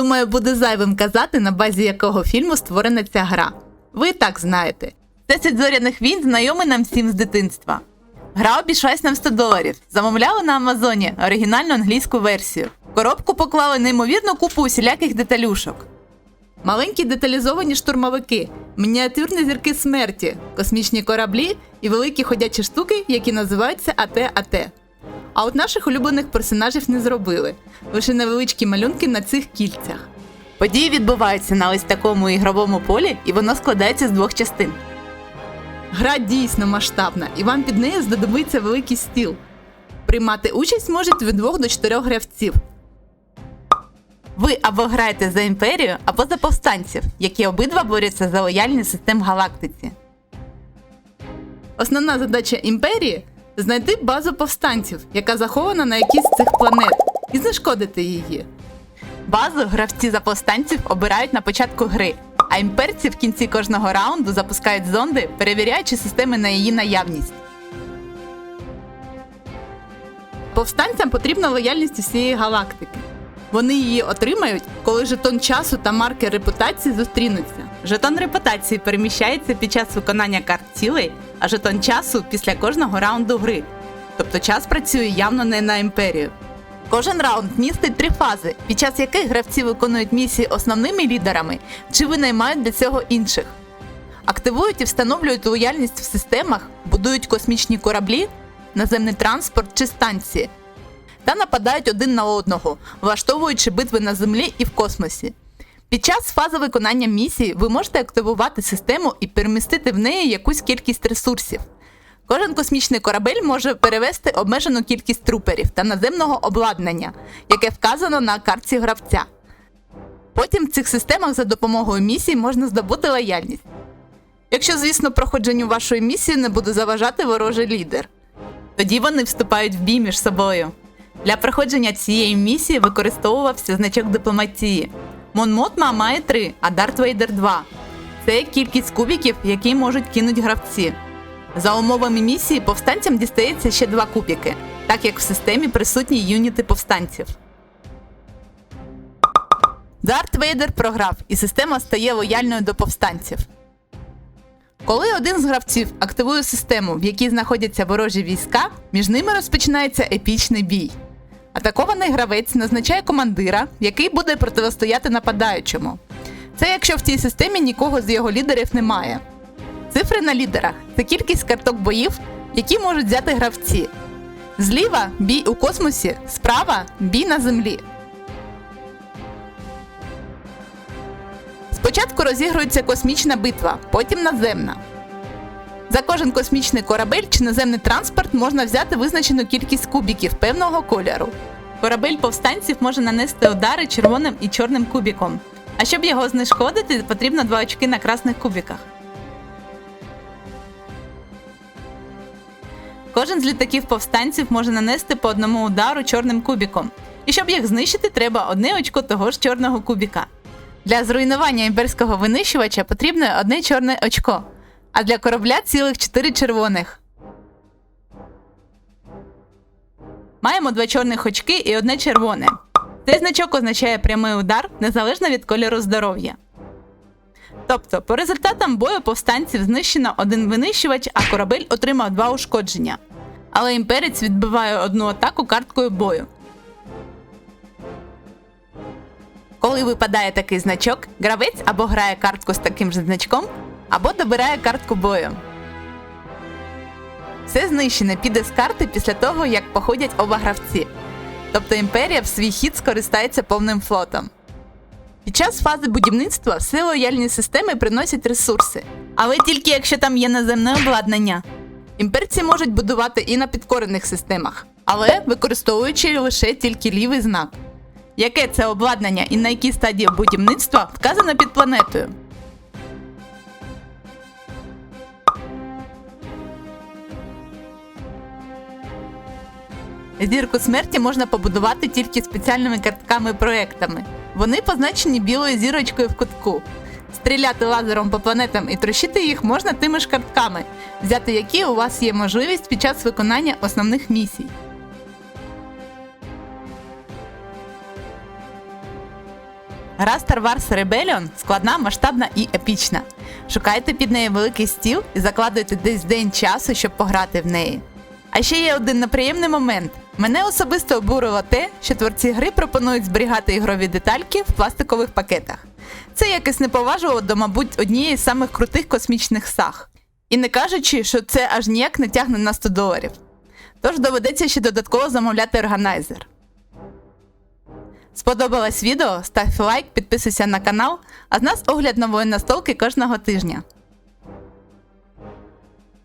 Думаю, буде зайвим казати, на базі якого фільму створена ця гра. Ви так знаєте. Десять зоряних війн знайомий нам всім з дитинства. Гра обійшлась нам 100 доларів. Замовляли на Амазоні оригінальну англійську версію. В коробку поклали неймовірну купу усіляких деталюшок. Маленькі деталізовані штурмовики, мініатюрні зірки смерті, космічні кораблі і великі ходячі штуки, які називаються АТ-АТ. А от наших улюблених персонажів не зробили, лише невеличкі малюнки на цих кільцях. Події відбуваються на ось такому ігровому полі, і воно складається з двох частин. Гра дійсно масштабна, і вам під нею знадобиться великий стіл. Приймати участь можуть від двох до чотирьох гравців. Ви або граєте за імперію, або за повстанців, які обидва борються за лояльність систем галактиці. Основна задача імперії знайти базу повстанців, яка захована на якійсь з цих планет, і знешкодити її. Базу гравці за повстанців обирають на початку гри, а імперці в кінці кожного раунду запускають зонди, перевіряючи системи на її наявність. Повстанцям потрібна лояльність усієї галактики. Вони її отримають, коли жетон часу та маркер репутації зустрінуться. Жетон репутації переміщається під час виконання карт цілей, а жетон часу після кожного раунду гри. Тобто час працює явно не на імперію. Кожен раунд містить три фази, під час яких гравці виконують місії основними лідерами чи винаймають для цього інших. Активують і встановлюють лояльність в системах, будують космічні кораблі, наземний транспорт чи станції та нападають один на одного, влаштовуючи битви на землі і в космосі. Під час фази виконання місії ви можете активувати систему і перемістити в неї якусь кількість ресурсів. Кожен космічний корабель може перевести обмежену кількість труперів та наземного обладнання, яке вказано на картці гравця. Потім в цих системах за допомогою місії можна здобути лояльність. Якщо, звісно, проходженню вашої місії не буде заважати ворожий лідер. Тоді вони вступають в бій між собою. Для проходження цієї місії використовувався значок дипломатії. Мон Мотма має 3, а Дарт Вейдер 2. Це кількість кубіків, які можуть кинути гравці. За умовами місії повстанцям дістається ще два кубики, так як в системі присутні юніти повстанців. Дарт Вейдер програв, і система стає лояльною до повстанців. Коли один з гравців активує систему, в якій знаходяться ворожі війська, між ними розпочинається епічний бій. Атакований гравець назначає командира, який буде протистояти нападаючому. Це якщо в цій системі нікого з його лідерів немає. Цифри на лідерах це кількість карток боїв, які можуть взяти гравці. Зліва бій у космосі, справа бій на землі. Спочатку розігрується космічна битва, потім наземна. За кожен космічний корабель чи наземний транспорт можна взяти визначену кількість кубіків певного кольору. Корабель повстанців може нанести удари червоним і чорним кубіком. А щоб його знешкодити, потрібно два очки на красних кубіках. Кожен з літаків повстанців може нанести по одному удару чорним кубіком. І щоб їх знищити, треба одне очко того ж чорного кубіка. Для зруйнування імперського винищувача потрібно одне чорне очко, а для корабля цілих чотири червоних. Маємо два чорних очки і одне червоне. Цей значок означає прямий удар незалежно від кольору здоров'я. Тобто, по результатам бою повстанців знищено один винищувач, а корабель отримав два ушкодження. Але імперець відбиває одну атаку карткою бою. Коли випадає такий значок, гравець або грає картку з таким же значком, або добирає картку бою. Все знищене піде з карти після того, як походять оба гравці. Тобто імперія в свій хід скористається повним флотом. Під час фази будівництва всі лояльні системи приносять ресурси, але тільки якщо там є наземне обладнання. Імперці можуть будувати і на підкорених системах, але використовуючи лише тільки лівий знак. Яке це обладнання і на якій стадії будівництва вказано під планетою. Зірку смерті можна побудувати тільки спеціальними картками-проектами. Вони позначені білою зірочкою в кутку. Стріляти лазером по планетам і трощити їх можна тими ж картками, взяти які у вас є можливість під час виконання основних місій. Гра Star Wars Rebellion складна, масштабна і епічна. Шукайте під нею великий стіл і закладуйте десь день часу, щоб пограти в неї. А ще є один неприємний момент. Мене особисто обурило те, що творці гри пропонують зберігати ігрові детальки в пластикових пакетах. Це якось неповажливо до, мабуть, однієї з самих крутих космічних саг. І не кажучи, що це аж ніяк не тягне на 100 доларів. Тож доведеться ще додатково замовляти органайзер. Сподобалось відео? Став лайк, підписуйся на канал, а з нас огляд нової настолки кожного тижня.